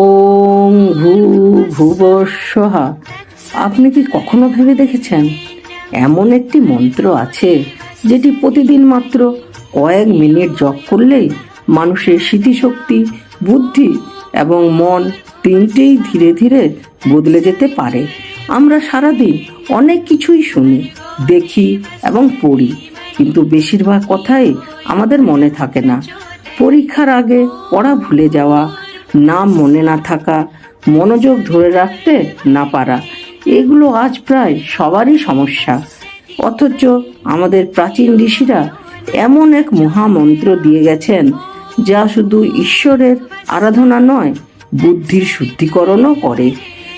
ওং ভূ ভুবস্বহা আপনি কি কখনো ভেবে দেখেছেন? এমন একটি মন্ত্র আছে যেটি প্রতিদিন মাত্র কয়েক মিনিট জপ করলেই মানুষের স্মৃতিশক্তি, বুদ্ধি এবং মন তিনটেই ধীরে ধীরে বদলে যেতে পারে। আমরা সারাদিন অনেক কিছুই শুনি, দেখি এবং পড়ি, কিন্তু বেশিরভাগ কথাই আমাদের মনে থাকে না। পরীক্ষার আগে পড়া ভুলে যাওয়া নাম মনে না থাকা, মনোযোগ ধরে রাখতে না পারা, এগুলো আজ প্রায় সবারই সমস্যা। অথচ আমাদের প্রাচীন ঋষিরা এমন এক মহামন্ত্র দিয়ে গেছেন, যা শুধু ঈশ্বরের আরাধনা নয়, বুদ্ধির শুদ্ধিকরণও করে।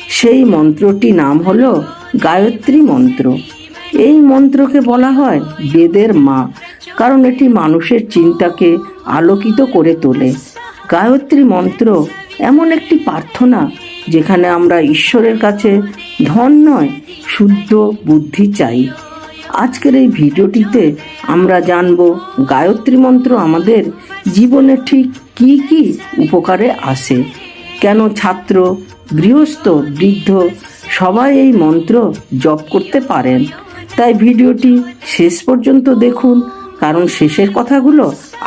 সেই মন্ত্রটি নাম হলো গায়ত্রী মন্ত্র। এই মন্ত্রকে বলা হয় বেদের মা, কারণ এটি মানুষের চিন্তাকে আলোকিত করে তোলে। গায়ত্রী মন্ত্র এমন একটি প্রার্থনা যেখানে আমরা ঈশ্বরের কাছে ধন নয়, শুদ্ধ বুদ্ধি চাই। আজকের এই ভিডিওটিতে আমরা জানব গায়ত্রী মন্ত্র আমাদের জীবনে ঠিক কি কি উপকারে আসে। কেন ছাত্র, গৃহস্থ, বৃদ্ধ সবাই এই মন্ত্র জপ করতে পারেন? তাই ভিডিওটি শেষ পর্যন্ত দেখুন, কারণ শেষের কথাগুলো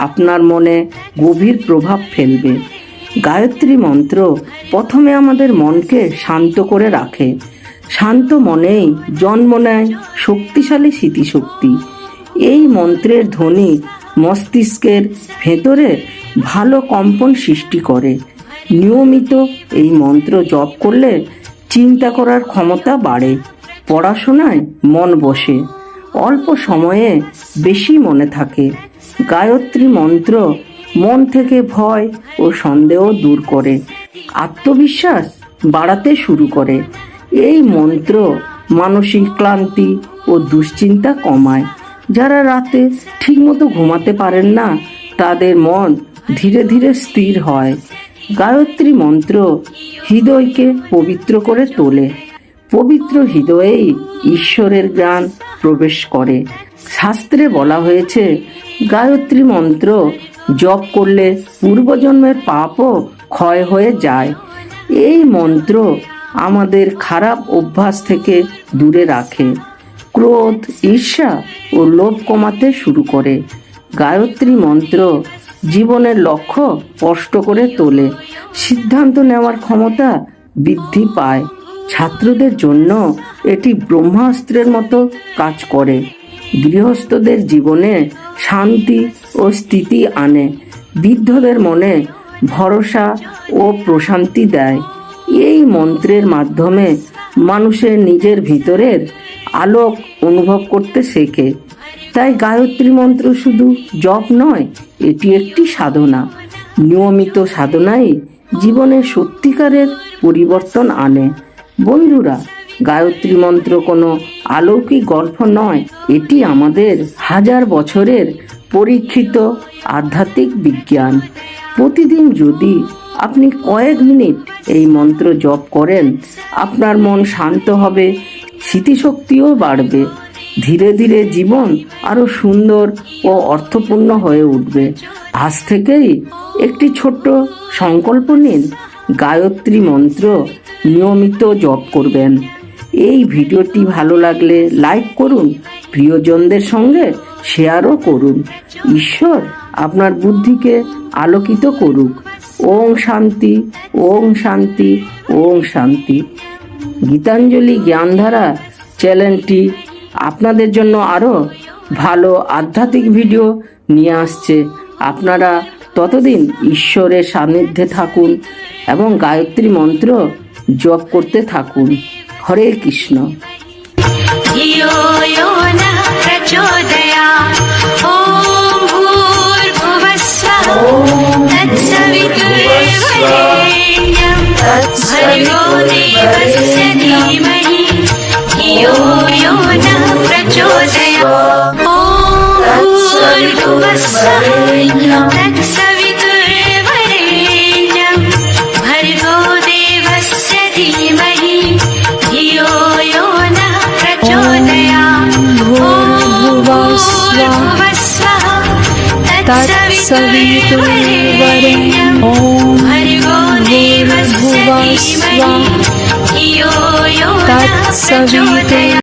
আপনার মনে গভীর প্রভাব ফেলবে। গায়ত্রী মন্ত্র প্রথমে আমাদের মনকে শান্ত করে রাখে। শান্ত মনেই জন্ম নেয় শক্তিশালী স্মৃতিশক্তি। এই মন্ত্রের ধ্বনি মস্তিষ্কের ভেতরে ভালো কম্পন সৃষ্টি করে। নিয়মিত এই মন্ত্র জপ করলে চিন্তা করার ক্ষমতা বাড়ে, পড়াশোনায় মন বসে, অল্প সময়ে বেশি মনে থাকে। গায়ত্রী মন্ত্র মন থেকে ভয় ও সন্দেহ দূর করে। আত্মবিশ্বাস বাড়াতে শুরু করে। এই মন্ত্র মানসিক ক্লান্তি ও দুশ্চিন্তা কমায়। যারা রাতে ঠিকমতো ঘুমাতে পারেন না, তাদের মন ধীরে ধীরে স্থির হয়। গায়ত্রী মন্ত্র হৃদয়কে পবিত্র করে তোলে। পবিত্র হৃদয়েই ঈশ্বরের জ্ঞান প্রবেশ করে। শাস্ত্রে বলা হয়েছে, গায়ত্রী মন্ত্র জপ করলে পূর্বজন্মের পাপও ক্ষয় হয়ে যায়। এই মন্ত্র আমাদের খারাপ অভ্যাস থেকে দূরে রাখে। ক্রোধ, ঈর্ষা ও লোভ কমাতে শুরু করে। গায়ত্রী মন্ত্র জীবনের লক্ষ্য স্পষ্ট করে তোলে। সিদ্ধান্ত নেওয়ার ক্ষমতা বৃদ্ধি পায়। ছাত্রদের জন্য এটি ব্রহ্মাস্ত্রের মতো কাজ করে। গৃহস্থদের জীবনে শান্তি ও স্থিতি আনে। বৃদ্ধদের মনে ভরসা ও প্রশান্তি দেয়। এই মন্ত্রের মাধ্যমে মানুষের নিজের ভিতরের আলোক অনুভব করতে শেখে। তাই গায়ত্রী মন্ত্র শুধু জপ নয়, এটি একটি সাধনা। নিয়মিত সাধনাই জীবনে সত্যিকারের পরিবর্তন আনে। বন্ধুরা, গায়ত্রী মন্ত্র কোনো অলৌকিক গল্প নয়, এটি আমাদের হাজার বছরের পরীক্ষিত আধ্যাত্মিক বিজ্ঞান। প্রতিদিন যদি আপনি কয়েক মিনিট এই মন্ত্র জপ করেন, আপনার মন শান্ত হবে, স্মৃতিশক্তিও বাড়বে। ধীরে ধীরে জীবন আরও সুন্দর ও অর্থপূর্ণ হয়ে উঠবে। আজ থেকেই একটি ছোট্ট সংকল্প নিন, গায়ত্রী মন্ত্র নিয়মিত জপ করবেন। এই ভিডিওটি ভালো লাগলে লাইক করুন, প্রিয়জনদের সঙ্গে শেয়ারও করুন। ঈশ্বর আপনার বুদ্ধিকে আলোকিত করুক। ওং শান্তি ওং শান্তি ওং শান্তি। গীতাঞ্জলি জ্ঞানধারা চ্যানেলটি আপনাদের জন্য আরও ভালো আধ্যাত্মিক ভিডিও নিয়ে আসছে। আপনারা ততদিন ঈশ্বরের সান্নিধ্যে থাকুন এবং গায়ত্রী মন্ত্র জপ করতে থাকুন। হরে কৃষ্ণ। तत्सवितुर्वरेण्यं भर्गो देवस्य धीमहि धियो यो नः प्रचोदयात् ॐ भूर्भुवः स्वः तत्सवितुर्वरेण्यं भर्गो देवस्य धीमहि धियो यो नः प्रचोदयात् ॐ भूर्भुवः स्वः तत्सवितुर्वरेण्यं भर्गो देवस्य धीमहि धियो यो नः तत्सविते प्रचोदयात्